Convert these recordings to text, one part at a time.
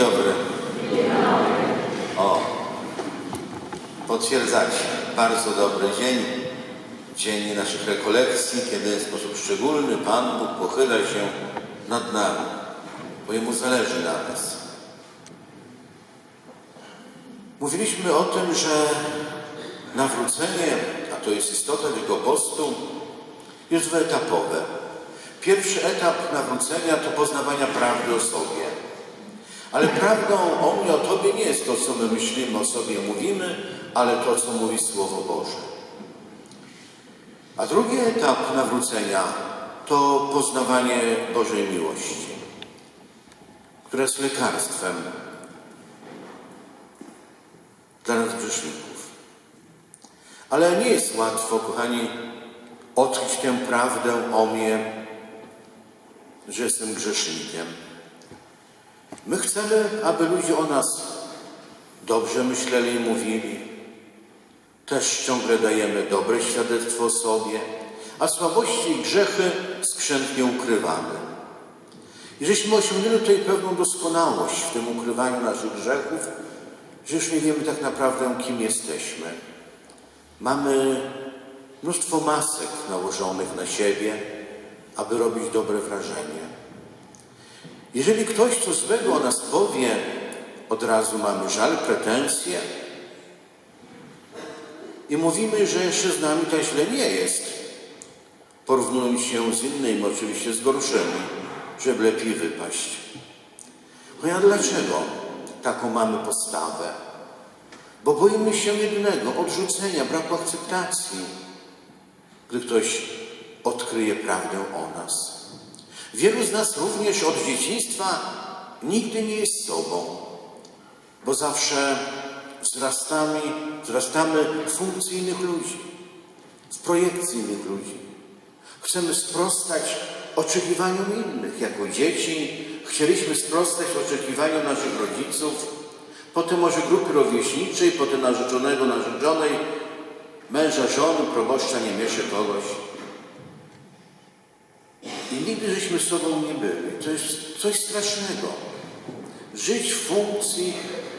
dobry. O, potwierdzacie. Bardzo dobry dzień. Dzień naszych rekolekcji, kiedy w sposób szczególny Pan Bóg pochyla się nad nami, bo Jemu zależy na nas. Mówiliśmy o tym, że nawrócenie, a to jest istota tego postu, jest dwuetapowe. Pierwszy etap nawrócenia to poznawania prawdy o sobie. Ale prawdą o mnie, o Tobie nie jest to, co my myślimy o sobie, mówimy, ale to, co mówi Słowo Boże. A drugi etap nawrócenia to poznawanie Bożej miłości, która jest lekarstwem dla nas grzeszników. Ale nie jest łatwo, kochani, odkryć tę prawdę o mnie, że jestem grzesznikiem. My chcemy, aby ludzie o nas dobrze myśleli i mówili. Też ciągle dajemy dobre świadectwo o sobie, a słabości i grzechy skrzętnie ukrywamy. I żeśmy osiągnęli tutaj pewną doskonałość w tym ukrywaniu naszych grzechów, że już nie wiemy tak naprawdę, kim jesteśmy. Mamy mnóstwo masek nałożonych na siebie, aby robić dobre wrażenie. Jeżeli ktoś coś złego o nas powie, od razu mamy żal, pretensje i mówimy, że jeszcze z nami tak źle nie jest, porównując się z innymi, oczywiście z gorszymi, żeby lepiej wypaść. No a dlaczego taką mamy postawę? Bo boimy się jednego, odrzucenia, braku akceptacji, gdy ktoś odkryje prawdę o nas. Wielu z nas również od dzieciństwa nigdy nie jest sobą, bo zawsze wzrastamy, wzrastamy w funkcji innych ludzi, w projekcji innych ludzi. Chcemy sprostać oczekiwaniom innych. Jako dzieci chcieliśmy sprostać oczekiwaniom naszych rodziców, potem może grupy rówieśniczej, potem narzeczonego, narzeczonej, męża, żony, proboszcza, niemieszek, kogoś. I nigdy żeśmy sobą nie byli. To jest coś strasznego. Żyć w funkcji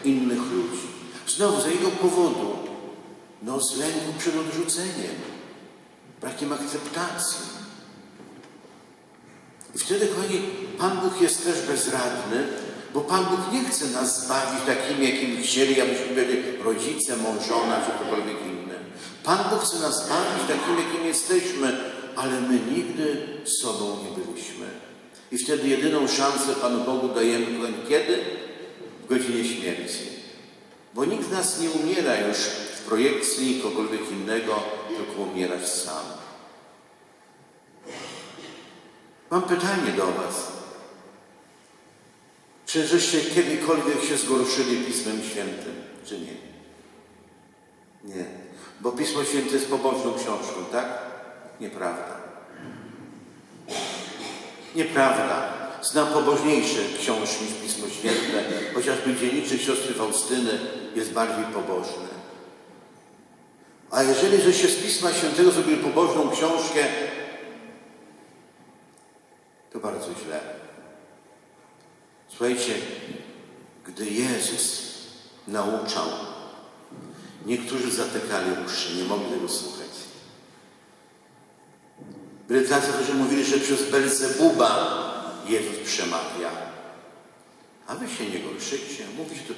innych ludzi. Znowu z jego powodu. No z lęku przed odrzuceniem. Brakiem akceptacji. I wtedy, kochani, Pan Bóg jest też bezradny, bo Pan Bóg nie chce nas zbawić takimi, jakimi chcieli, abyśmy byli rodzice, mąż, żona, czy cokolwiek inne. Pan Bóg chce nas zbawić takimi, jakimi jesteśmy, ale my nigdy sobą nie byliśmy. I wtedy jedyną szansę Panu Bogu dajemy, kiedy? W godzinie śmierci. Bo nikt z nas nie umiera już w projekcji kogokolwiek innego, tylko umierać sam. Mam pytanie do Was. Czy żeście kiedykolwiek się zgorszyli Pismem Świętym, czy nie? Nie. Bo Pismo Święte jest pobożną książką, tak? Nieprawda. Nieprawda. Znam pobożniejsze książki niż Pismo Święte, chociażby dzienniczy siostry Faustyny jest bardziej pobożny. A jeżeli żeście z Pisma Świętego zrobili pobożną książkę, to bardzo źle. Słuchajcie, gdy Jezus nauczał, niektórzy zatykali uszy, nie mogli tego słuchać. Byli tacy, którzy mówili, że przez Belzebuba Jezus przemawia. A wy się nie gorszycie, mówi się to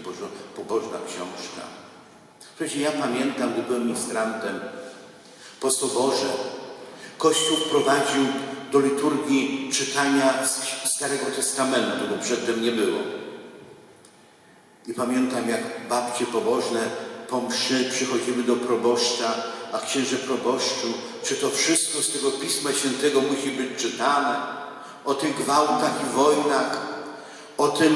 pobożna książka. Słuchajcie, ja pamiętam, gdy byłem ministrantem po Soborze, Kościół wprowadził do liturgii czytania z Starego Testamentu, tego przedtem nie było. I pamiętam, jak babcie pobożne po mszy przychodziły do proboszcza, a księże proboszczu, czy to wszystko z tego Pisma Świętego musi być czytane? O tych gwałtach i wojnach, o tym,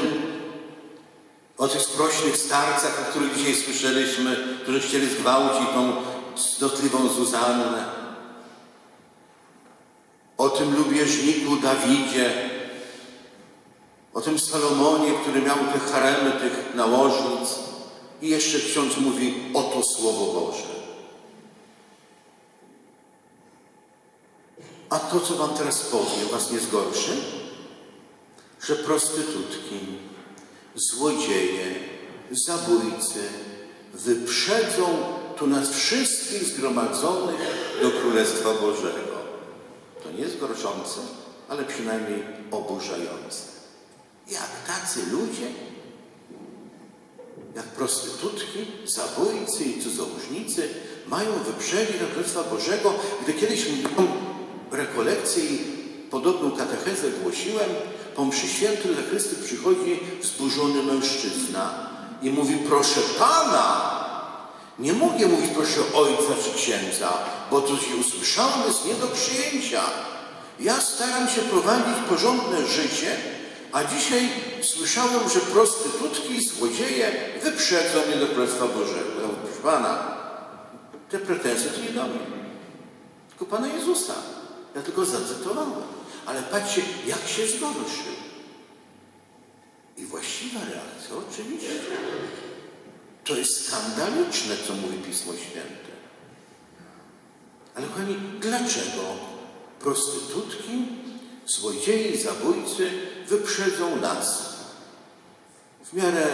o tych sprośnych starcach, o których dzisiaj słyszeliśmy, którzy chcieli zgwałcić tą cnotliwą Zuzannę o tym lubieżniku Dawidzie, o tym Salomonie, który miał te haremy tych nałożnic i jeszcze ksiądz mówi, oto Słowo Boże. A to, co wam teraz powiem, was nie zgorszy? Że prostytutki, złodzieje, zabójcy wyprzedzą tu nas wszystkich zgromadzonych do Królestwa Bożego. To nie jest gorszące, ale przynajmniej oburzające. Jak tacy ludzie, jak prostytutki, zabójcy i cudzołóżnicy mają wyprzedzić do Królestwa Bożego, gdy kiedyś mówiłem rekolekcję i podobną katechezę głosiłem, po mszy świętej do Chrysty przychodzi wzburzony mężczyzna i mówi, proszę Pana, nie mogę mówić proszę ojca czy księdza, bo to się usłyszałem, jest nie do przyjęcia. Ja staram się prowadzić porządne życie, a dzisiaj słyszałem, że prostytutki i złodzieje wyprzedzą mnie do Królestwa Bożego. Ja mówię, proszę Pana, te pretensje to nie do mnie, tylko Pana Jezusa. Ja tylko zacytowałem. Ale patrzcie, jak się zgorszył. I właściwa reakcja, oczywiście. To jest skandaliczne, co mówi Pismo Święte. Ale kochani, dlaczego prostytutki, złodziei, zabójcy wyprzedzą nas w miarę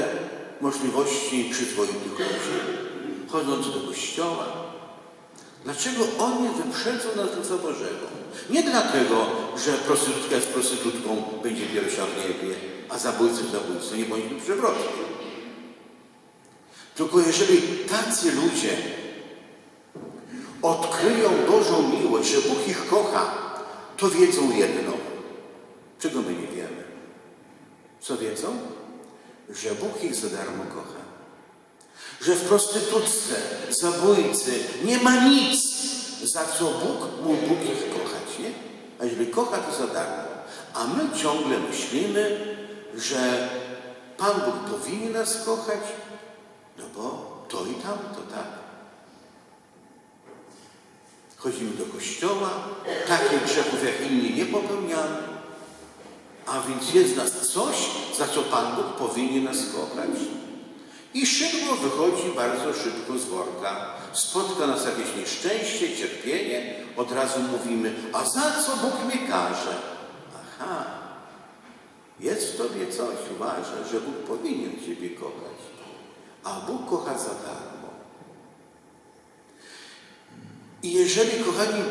możliwości przyzwoitych ludzi, chodząc do kościoła? Dlaczego oni wyprzedzą nas do Bożego? Nie dlatego, że prostytutka jest prostytutką, będzie pierwsza w niebie, a zabójcy zabójcą, nie bądźmy przewrotni. Tylko jeżeli tacy ludzie odkryją Bożą miłość, że Bóg ich kocha, to wiedzą jedno, czego my nie wiemy. Co wiedzą? Że Bóg ich za darmo kocha. Że w prostytutce, zabójcy nie ma nic, za co Bóg mógł Bóg ich kochać, nie? A jeżeli kocha, to za darmo. A my ciągle myślimy, że Pan Bóg powinien nas kochać, no bo to i tamto, tak? Chodzimy do kościoła, takich grzechów jak inni nie popełniamy, a więc jest nas coś, za co Pan Bóg powinien nas kochać. I szybko wychodzi bardzo szybko z worka. Spotka nas jakieś nieszczęście, cierpienie, od razu mówimy, a za co Bóg mnie karze? Aha, jest w tobie coś, uważaj, że Bóg powinien Ciebie kochać a Bóg kocha za darmo. I jeżeli, kochani,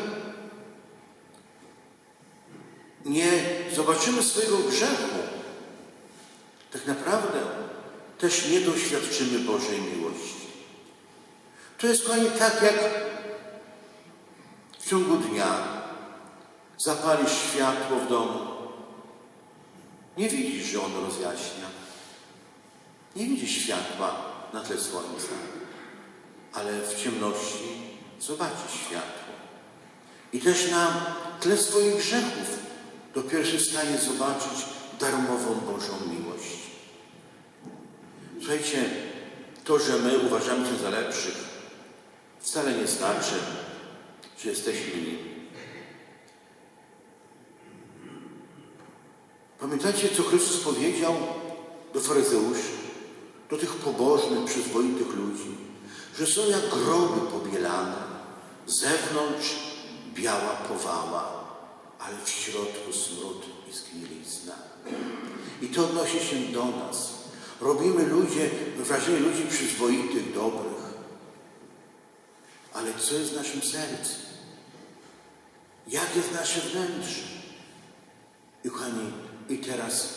nie zobaczymy swojego grzechu, tak naprawdę też nie doświadczymy Bożej miłości. To jest, kochani, tak jak w ciągu dnia zapalisz światło w domu. Nie widzisz, że ono rozjaśnia. Nie widzisz światła, na tle słońca, ale w ciemności zobaczy światło. I też na tle swoich grzechów dopiero się stanie zobaczyć darmową Bożą miłość. Słuchajcie, to, że my uważamy się za lepszych, wcale nie znaczy, że jesteśmy nimi. Pamiętacie, co Chrystus powiedział do faryzeuszy? do tych pobożnych, przyzwoitych ludzi, że są jak groby pobielane, zewnątrz biała powała, ale w środku smród i zgnilizna. I to odnosi się do nas. Robimy ludzie, wrażenie ludzi przyzwoitych, dobrych. Ale co jest w naszym sercu? Jak jest nasze wnętrze? I kochani, i teraz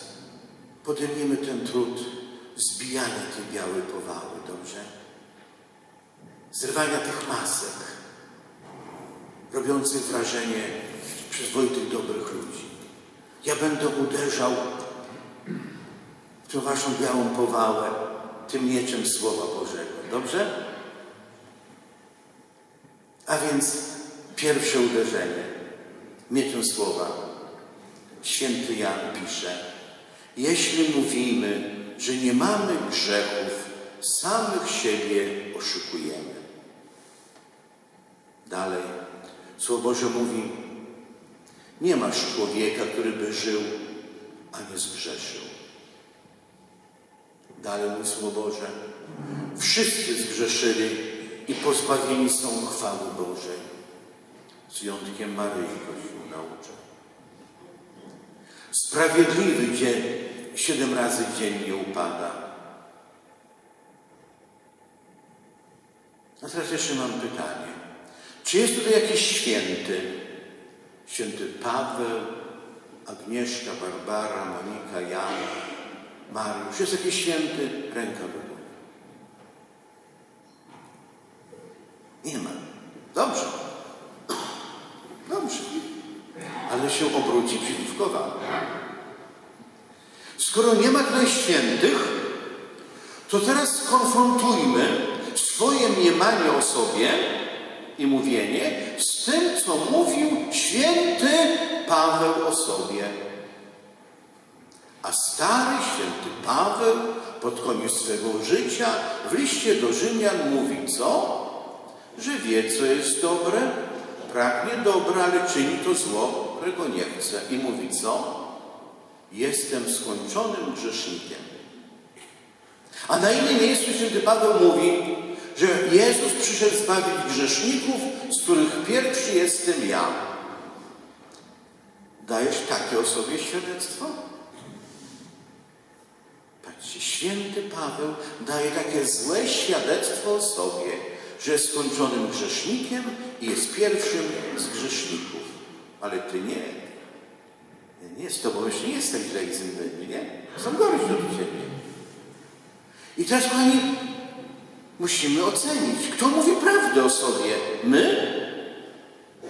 podejmiemy ten trud zbijania tej białej powały, dobrze? Zrywania tych masek, robiących wrażenie przyzwoitych, dobrych ludzi. Ja będę uderzał w tą waszą białą powałę tym mieczem Słowa Bożego, dobrze? A więc pierwsze uderzenie mieczem Słowa. Święty Jan pisze, jeśli mówimy, że nie mamy grzechów, samych siebie oszukujemy. Dalej, Słowo Boże mówi, nie masz człowieka, który by żył, a nie zgrzeszył. Dalej mówi Słowo Boże, wszyscy zgrzeszyli i pozbawieni są chwały Bożej, z wyjątkiem Maryi Kościół naucza. Sprawiedliwy, gdzie siedem razy dziennie upada. A teraz jeszcze mam pytanie. Czy jest tutaj jakiś święty? Święty Paweł, Agnieszka, Barbara, Monika, Jan, Mariusz. Jest jakiś święty? Ręka do góry. Nie ma. Dobrze. Dobrze. Ale się obróci przeciwko wam. Skoro nie ma tutaj świętych, to teraz skonfrontujmy swoje mniemanie o sobie i mówienie z tym, co mówił święty Paweł o sobie. A stary święty Paweł pod koniec swego życia w liście do Rzymian mówi co? Że wie, co jest dobre, pragnie dobra, ale czyni to zło, którego nie chce. I mówi co? Jestem skończonym grzesznikiem. A na innym miejscu święty Paweł mówi, że Jezus przyszedł zbawić grzeszników, z których pierwszy jestem ja. Dajesz takie o sobie świadectwo? Patrzcie, święty Paweł daje takie złe świadectwo o sobie, że jest skończonym grzesznikiem i jest pierwszym z grzeszników. Ale ty nie. Nie, z tobą już nie jesteś źle i nie? Są gorsi do ciebie. I teraz, kochani, musimy ocenić, kto mówi prawdę o sobie. My?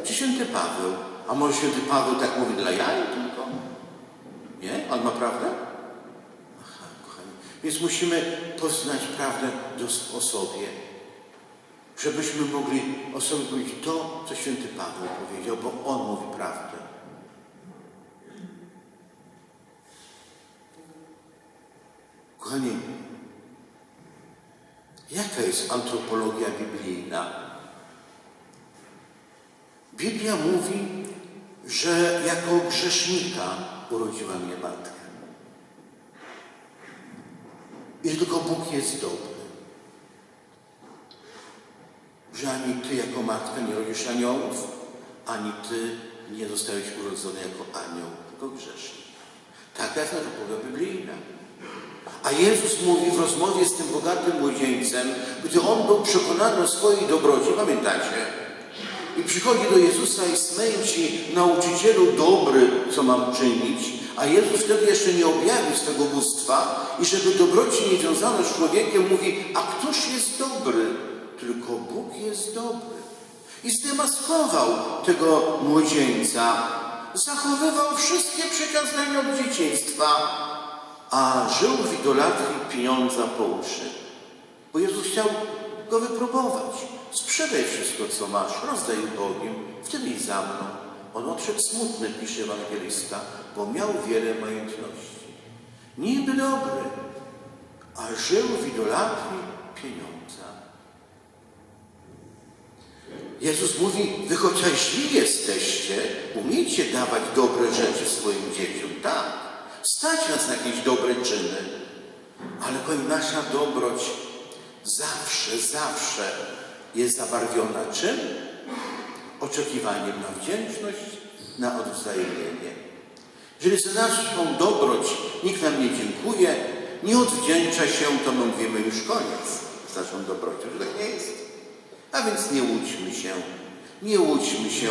Czy święty Paweł? A może święty Paweł tak mówi dla jaj tylko? Nie? On ma prawdę? Aha, kochani. Więc musimy poznać prawdę o sobie, żebyśmy mogli o sobie powiedzieć to, co święty Paweł powiedział, bo on mówi prawdę. Kochani, jaka jest antropologia biblijna? Biblia mówi, że jako grzesznika urodziła mnie matka. I tylko Bóg jest dobry. Że ani ty jako matka nie rodzisz aniołów, ani ty nie zostałeś urodzony jako anioł, tylko grzesznik. Taka jest antropologia biblijna. A Jezus mówi w rozmowie z tym bogatym młodzieńcem, gdy on był przekonany o swojej dobroci, pamiętacie? I przychodzi do Jezusa i smęci, nauczycielu dobry, co mam czynić, a Jezus wtedy jeszcze nie objawił swego bóstwa i żeby dobroci nie wiązano z człowiekiem, mówi, a któż jest dobry? Tylko Bóg jest dobry. I zdemaskował tego młodzieńca. Zachowywał wszystkie przekazania od dzieciństwa, a żył w idolatrii pieniądza po uszy. Bo Jezus chciał go wypróbować. Sprzedaj wszystko, co masz, rozdaj Bogiem, wtedy idź za mną. On odszedł smutny, pisze ewangelista, bo miał wiele majątności. Niby dobry, a żył w idolatrii pieniądza. Jezus mówi, wy chociaż źli jesteście, umiecie dawać dobre rzeczy swoim dzieciom, tak. Stać nas na jakieś dobre czyny, ale koń nasza dobroć zawsze, zawsze jest zabarwiona czym? Oczekiwaniem na wdzięczność, na odwzajemnienie. Jeżeli za naszą dobroć nikt nam nie dziękuje, nie odwdzięcza się, to my mówimy już koniec z naszą dobrocią, że tak nie jest. A więc nie łudźmy się, nie łudźmy się.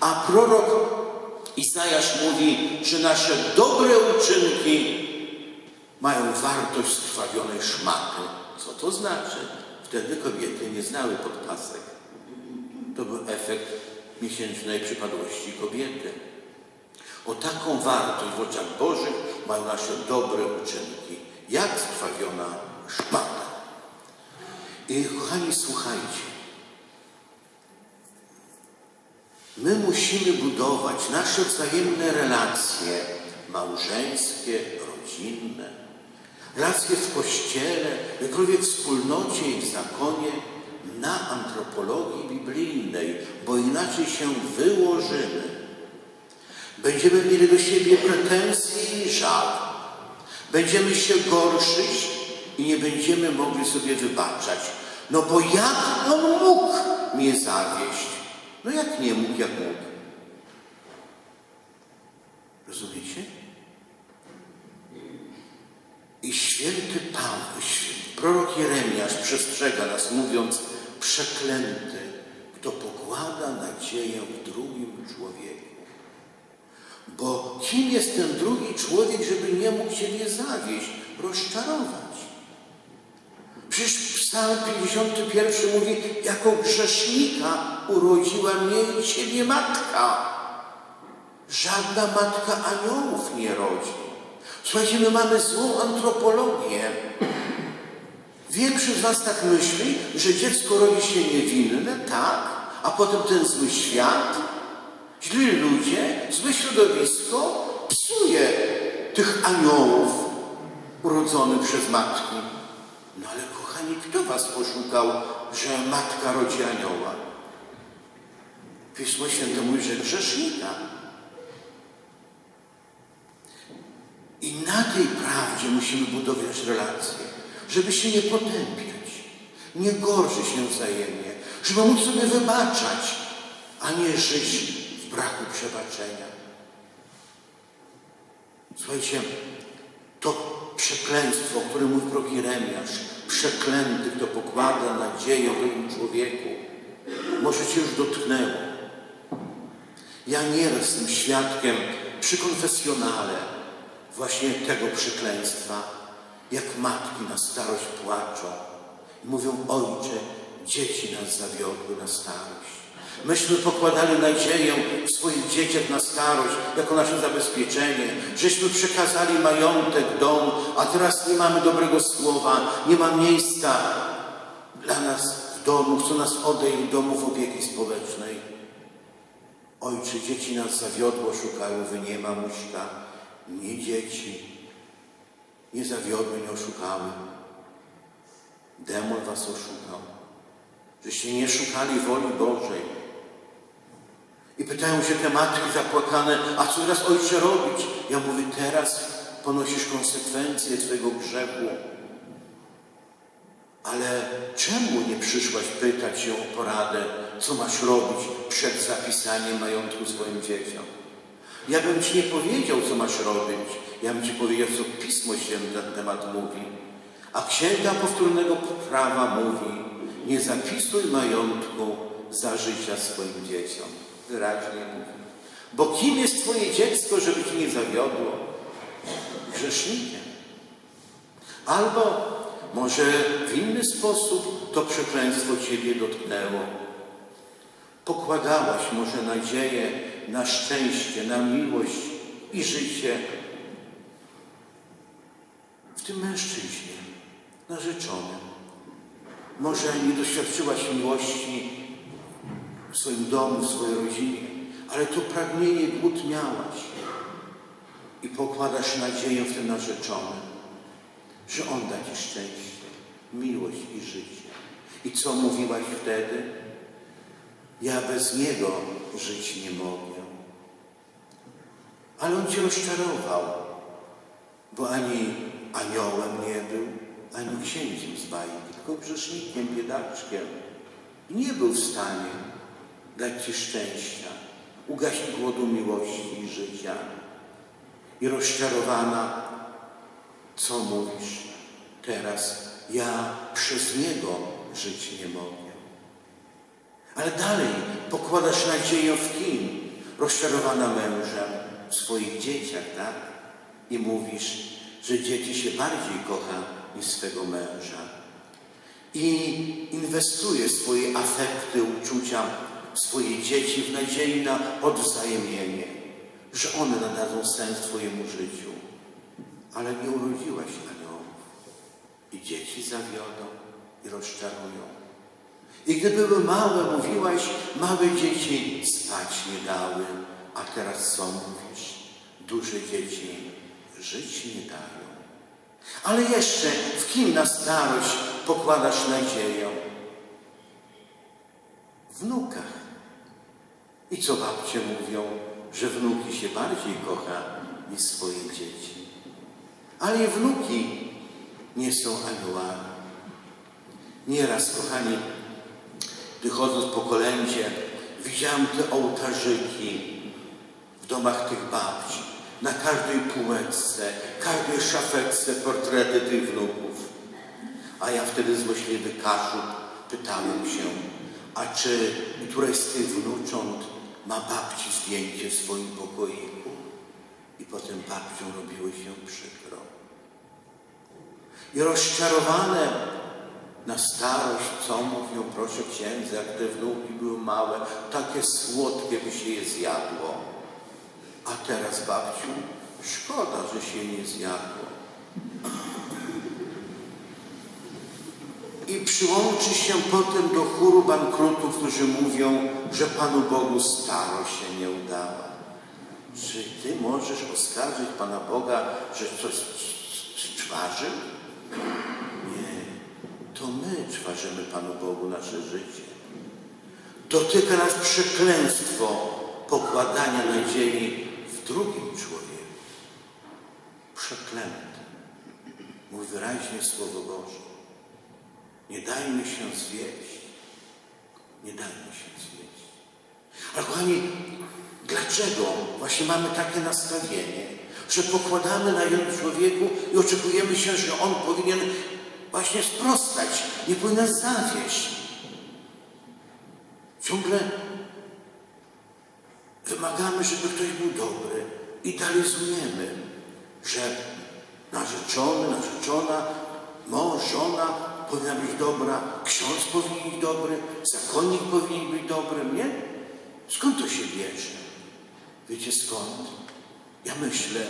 A prorok Izajasz mówi, że nasze dobre uczynki mają wartość strwawionej szmaty. Co to znaczy? Wtedy kobiety nie znały podpasek. To był efekt miesięcznej przypadłości kobiety. O taką wartość w oczach Bożych mają nasze dobre uczynki. Jak strwawiona szmata. I kochani, słuchajcie. My musimy budować nasze wzajemne relacje małżeńskie, rodzinne, relacje w kościele, w jakiejkolwiek wspólnocie i zakonie na antropologii biblijnej, bo inaczej się wyłożymy. Będziemy mieli do siebie pretensje i żal. Będziemy się gorszyć i nie będziemy mogli sobie wybaczać. No bo jak on mógł mnie zawieść? No jak nie mógł, jak mógł? Rozumiecie? I święty Paweł, święty prorok Jeremiasz przestrzega nas, mówiąc, przeklęty, kto pokłada nadzieję w drugim człowieku. Bo kim jest ten drugi człowiek, żeby nie mógł się nie zawieść, rozczarować? Przecież Psalm 51 mówi, jako grzesznika urodziła mnie i Ciebie matka. Żadna matka aniołów nie rodzi. Słuchajcie, my mamy złą antropologię. Większość z Was tak myśli, że dziecko rodzi się niewinne, tak, a potem ten zły świat, źli ludzie, złe środowisko psuje tych aniołów urodzonych przez matki. No ale kto Was poszukał, że matka rodzi anioła? Pismo Święte mówi, że grzesznika. I na tej prawdzie musimy budować relacje, żeby się nie potępiać, nie gorszyć się wzajemnie, żeby móc sobie wybaczać, a nie żyć w braku przebaczenia. Słuchajcie, to przekleństwo, o którym mówi prorok Jeremiasz, przeklęty, kto pokłada nadzieję w drugim człowieku, może Cię już dotknęło. Ja nieraz jestem świadkiem przy konfesjonale właśnie tego przekleństwa, jak matki na starość płaczą i mówią, ojcze, dzieci nas zawiodły na starość. Myśmy pokładali nadzieję w swoich dzieciach na starość, jako nasze zabezpieczenie, żeśmy przekazali majątek, dom, a teraz nie mamy dobrego słowa, nie ma miejsca dla nas w domu, chcą nas odejść do domów opieki społecznej. Ojcze, dzieci nas zawiodło, szukają wy nie mamuśka, nie dzieci, nie zawiodły, nie oszukały. Demon was oszukał, żeście nie szukali woli Bożej. I pytają się te matki zapłakane, a co teraz ojcze robić? Ja mówię, teraz ponosisz konsekwencje twojego grzechu. Ale czemu nie przyszłaś pytać się o poradę, co masz robić przed zapisaniem majątku swoim dzieciom? Ja bym ci nie powiedział, co masz robić. Ja bym ci powiedział, co Pismo Święte na ten temat mówi. A Księga Powtórnego Prawa mówi, nie zapisuj majątku za życia swoim dzieciom. Wyraźnie mówi. Bo kim jest twoje dziecko, żeby ci nie zawiodło? Grzesznikiem. Albo może w inny sposób to przekleństwo Ciebie dotknęło. Pokładałaś może nadzieję na szczęście, na miłość i życie w tym mężczyźnie, narzeczonym. Może nie doświadczyłaś miłości w swoim domu, w swojej rodzinie, ale to pragnienie, głód miałaś i pokładasz nadzieję w tym narzeczonym że On da Ci szczęście, miłość i życie. I co mówiłaś wtedy? Ja bez Niego żyć nie mogę. Ale On Cię rozczarował, bo ani aniołem nie był, ani księciem z bajki, tylko grzesznikiem, biedaczkiem. I nie był w stanie dać Ci szczęścia, ugasić głodu miłości i życia. I rozczarowana co mówisz teraz? Ja przez Niego żyć nie mogę. Ale dalej pokładasz nadzieję w kim? Rozczarowana mężem, w swoich dzieciach, tak? I mówisz, że dzieci się bardziej kocha niż swego męża. I inwestuje swoje afekty, uczucia swoje dzieci w nadziei na odwzajemnienie, że one nadadzą sens Twojemu życiu ale nie urodziłaś aniołów. I dzieci zawiodą i rozczarują. I gdy były małe, mówiłaś, małe dzieci spać nie dały, a teraz co mówisz? Duże dzieci żyć nie dają. Ale jeszcze w kim na starość pokładasz nadzieję? Wnukach. I co babcie mówią, że wnuki się bardziej kocha niż swoje dzieci ale wnuki nie są aniołami. Nieraz, kochani, wychodząc po kolędzie, widziałem te ołtarzyki w domach tych babci. Na każdej półeczce, każdej szafeczce portrety tych wnuków. A ja wtedy złośliwy kaszub pytałem się, a czy któreś z tych wnucząt ma babci zdjęcie w swoim pokoiku? I potem babcią robiło się przykro. I rozczarowane na starość, co mówią, proszę księdza, jak te wnuki były małe, takie słodkie by się je zjadło. A teraz, babciu, szkoda, że się nie zjadło. I przyłączy się potem do chóru bankrutów, którzy mówią, że Panu Bogu starość się nie udała. Czy Ty możesz oskarżyć Pana Boga, że coś czwarzy? Nie. To my czwarzymy Panu Bogu nasze życie. Dotyka nas przekleństwo pokładania nadziei w drugim człowieku. Przeklęty. Mówi wyraźnie Słowo Boże. Nie dajmy się zwieść. Nie dajmy się zwieść. Ale kochani, dlaczego właśnie mamy takie nastawienie, że pokładamy na jednym człowieku i oczekujemy się, że on powinien właśnie sprostać, nie powinien zawieść. Ciągle wymagamy, żeby ktoś był dobry. Idealizujemy, że narzeczony, narzeczona, mąż, żona powinna być dobra, ksiądz powinien być dobry, zakonnik powinien być dobry, nie? Skąd to się bierze? Wiecie skąd? Ja myślę,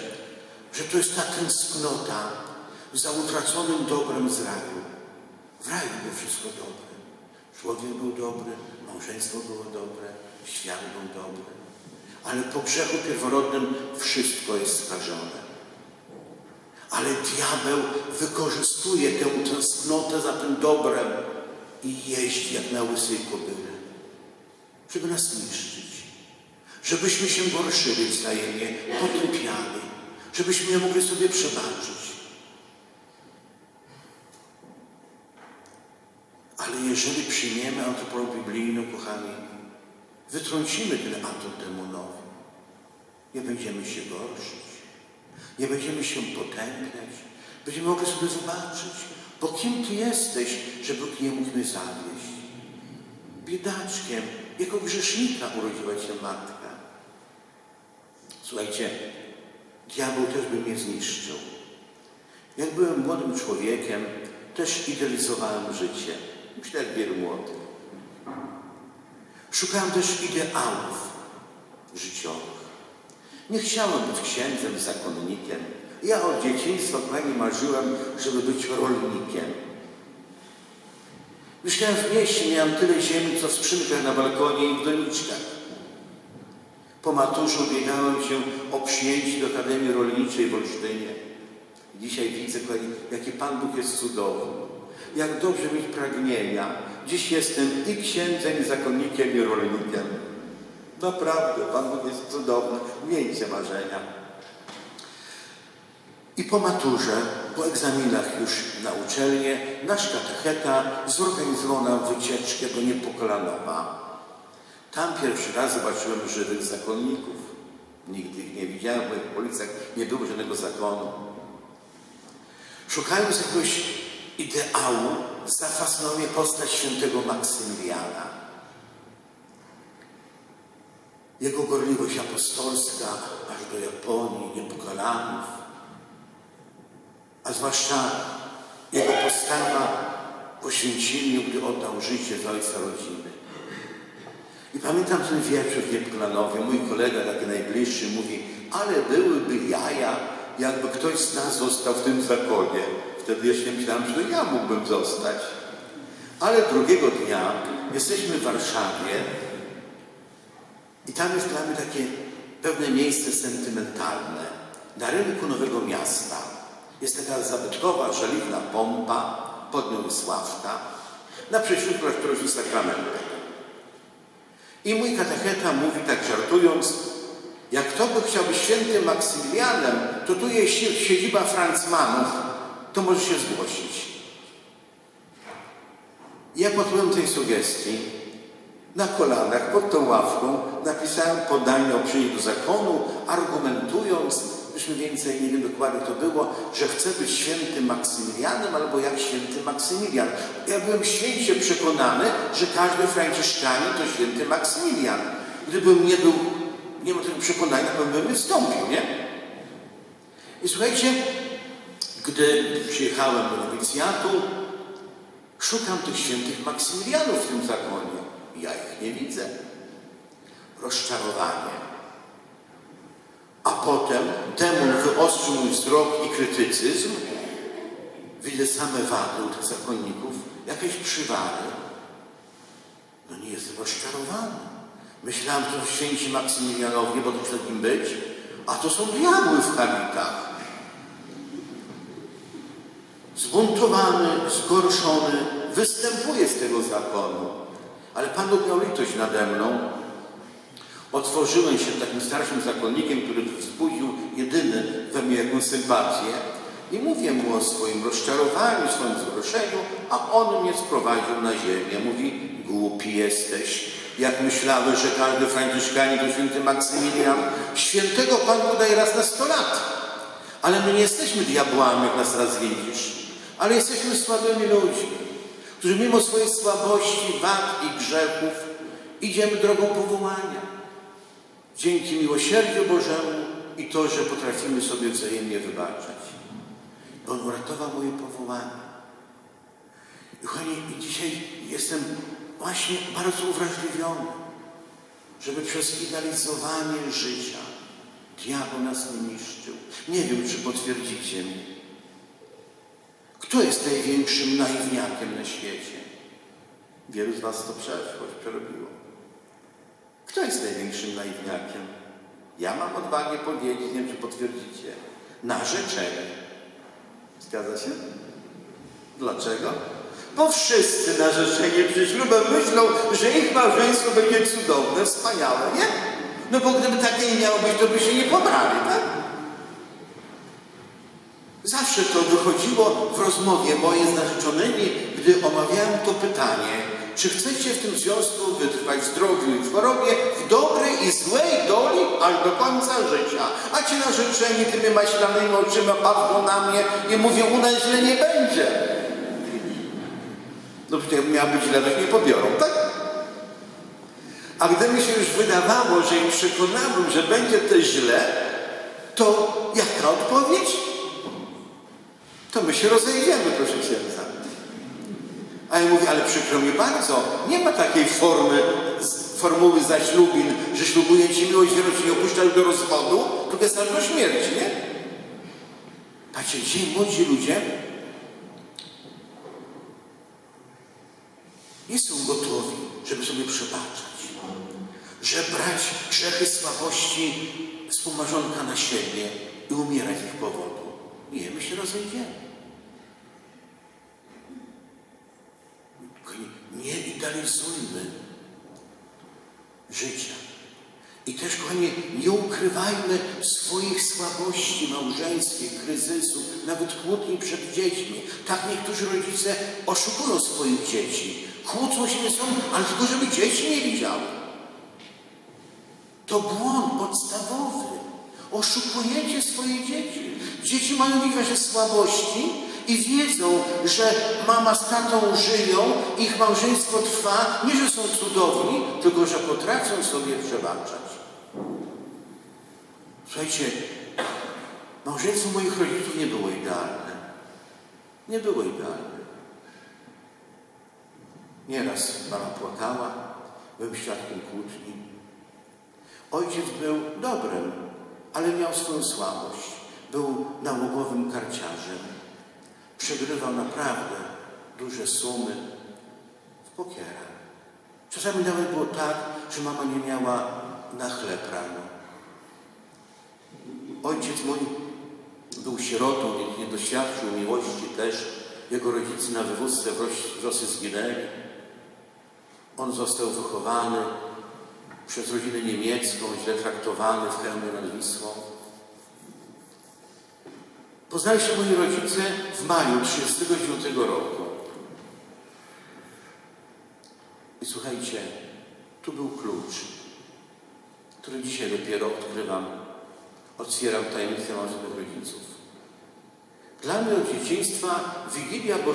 że to jest ta tęsknota za utraconym dobrem z raju. W raju było wszystko dobre. Człowiek był dobry, małżeństwo było dobre, świat był dobry. Ale po grzechu pierworodnym wszystko jest skażone. Ale diabeł wykorzystuje tę tęsknotę za tym dobrem i jeździ jak na łysej kobyle, żeby nas niszczyć. Żebyśmy się gorszyli wzajemnie, potępiali, żebyśmy nie mogli sobie przebaczyć. Ale jeżeli przyjmiemy antypolog biblijną, kochani, wytrącimy ten atut demonowi. Nie będziemy się gorszyć. Nie będziemy się potępiać. Będziemy mogli sobie zobaczyć, bo kim Ty jesteś, żeby nie mógł mnie zawieść. Biedaczkiem, jako grzesznika urodziła Cię matka. Słuchajcie, diabeł też by mnie zniszczył. Jak byłem młodym człowiekiem, też idealizowałem życie. Myślę, jak wielu młodych. Szukałem też ideałów życiowych. Nie chciałem być księdzem, zakonnikiem. Ja od dzieciństwa pani marzyłem, żeby być rolnikiem. Mieszkałem w mieście, miałem tyle ziemi, co w skrzynkach na balkonie i w doniczkach. Po maturze ubiegałem się o przyjęcie do Akademii Rolniczej w Olsztynie. Dzisiaj widzę, kochani, jaki Pan Bóg jest cudowny. Jak dobrze mieć pragnienia. Dziś jestem i księdzem, i zakonnikiem, i rolnikiem. Naprawdę, Pan Bóg jest cudowny. Miejcie marzenia. I po maturze, po egzaminach już na uczelnię, nasz katecheta zorganizował nam wycieczkę do Niepokolanowa. Tam pierwszy raz zobaczyłem żywych zakonników. Nigdy ich nie widziałem, bo w ulicach nie było żadnego zakonu. Szukając jakiegoś ideału, zafascynował mnie postać świętego Maksymiliana. Jego gorliwość apostolska aż do Japonii, Niepokalanów, a zwłaszcza jego postawa poświęceniu, gdy oddał życie za ojca rodziny. I pamiętam ten wieczór w Niepokanowie, mój kolega taki najbliższy mówi, ale byłyby jaja, jakby ktoś z nas został w tym zakonie. Wtedy jeszcze myślałem, że ja mógłbym zostać. Ale drugiego dnia jesteśmy w Warszawie i tam jest dla mnie takie pewne miejsce sentymentalne. Na rynku Nowego Miasta jest taka zabytkowa, żeliwna pompa, pod nią jest ławka, naprzeciwko klasztoru sakramentu. I mój katecheta mówi tak żartując, jak kto by chciał być świętym Maksymilianem, to tu jest siedziba Francmanów, to może się zgłosić. Ja podjąłem tej sugestii. Na kolanach pod tą ławką napisałem podanie o przyjęciu zakonu, argumentując, myśmy więcej, nie wiem dokładnie to było, że chcę być świętym Maksymilianem albo jak święty Maksymilian. Ja byłem święcie przekonany, że każdy Franciszkanin to święty Maksymilian. Gdybym nie był, nie miał tego przekonania, to bym nie wstąpił, nie? I słuchajcie, gdy przyjechałem do nowicjatu, szukam tych świętych Maksymilianów w tym zakonie. Nie widzę. Rozczarowanie. A potem demon wyostrzył mój wzrok i krytycyzm. Widzę same wady u tych zakonników, jakieś przywary. No nie jestem rozczarowany. Myślałem, że to święci Maksymilianowie, bo to musi takim być, a to są diabły w habitach. Zbuntowany, zgorszony, występuję z tego zakonu. Ale Pan Bóg miał litość nade mną. Otworzyłem się takim starszym zakonnikiem, który wzbudził jedyny we mnie jakąś sympatię i mówię mu o swoim rozczarowaniu, swoim zgorszeniu, a on mnie sprowadził na ziemię. Mówi, głupi jesteś. Jak myślałeś, że każdy Franciszkanin to święty Maksymilian, świętego Pan podaje raz na sto lat. Ale my nie jesteśmy diabłami, jak nas raz widzisz, ale jesteśmy słabymi ludźmi, którzy mimo swojej słabości, wad i grzechów idziemy drogą powołania. Dzięki miłosierdziu Bożemu i to, że potrafimy sobie wzajemnie wybaczać. Bo On uratował moje powołanie. I kochani, dzisiaj jestem właśnie bardzo uwrażliwiony, żeby przez idealizowanie życia diabeł nas nie niszczył. Nie wiem, czy potwierdzicie mi. Kto jest największym naiwniakiem na świecie? Wielu z Was to przeszło, przerobiło. Kto jest największym naiwniakiem? Ja mam odwagę powiedzieć, nie wiem, czy potwierdzicie. Narzeczenie. Zgadza się? Dlaczego? Bo wszyscy narzeczeni przed ślubem myślą, że ich małżeństwo będzie cudowne, wspaniałe, nie? No bo gdyby takie nie miało być, to by się nie pobrali, tak? Zawsze to wychodziło w rozmowie mojej z narzeczonymi, gdy omawiałem to pytanie, czy chcecie w tym związku wytrwać zdrowiu i w chorobie, w dobrej i złej doli, aż do końca życia. A ci narzeczeni tymi maślanymi oczyma patrzą na mnie i mówią, u nas źle nie będzie. No przecież miała być źle, nie pobiorą, tak? A gdy mi się już wydawało, że ich przekonałem, że będzie to źle, to jaka odpowiedź? To my się rozejdziemy, proszę księdza. A ja mówię, ale przykro mi bardzo, nie ma takiej formy, formuły zaślubin, że ślubuję Ci miłość, wielu Ci nie opuszczasz do rozwodu, tylko jest do śmierci, nie? Patrzcie, dzisiaj młodzi ludzie nie są gotowi, żeby sobie przebaczać, że brać grzechy słabości współmarzonka na siebie i umierać ich powodu. Nie, my się rozejdziemy. Nie idealizujmy życia. I też, kochani, nie ukrywajmy swoich słabości małżeńskich, kryzysu, nawet kłótni przed dziećmi. Tak niektórzy rodzice oszukują swoich dzieci. Kłócą się ze sobą, ale tylko żeby dzieci nie widziały. To błąd podstawowy. Oszukujecie swoje dzieci. Dzieci mają wasze słabości i wiedzą, że mama z tatą żyją, ich małżeństwo trwa, nie że są cudowni, tylko że potrafią sobie przebaczać. Słuchajcie, małżeństwo moich rodziców nie było idealne. Nie było idealne. Nieraz mama płakała, byłem świadkiem kłótni. Ojciec był dobrym, ale miał swoją słabość. Był nałogowym karciarzem. Przegrywał naprawdę duże sumy w pokierach. Czasami nawet było tak, że mama nie miała na chleb rano. Ojciec mój był sierotą, więc nie doświadczył miłości też. Jego rodzice na wywózce w Ros- w Rosy zginęli. On został wychowany przez rodzinę niemiecką, źle traktowany w Chełmie nad Wisłą. Poznali się moi rodzice w maju 1939 roku. I słuchajcie, tu był klucz, który dzisiaj dopiero odkrywam. otwieram tajemnicę małżeństwa rodziców. Dla mnie od dzieciństwa Wigilia Bożego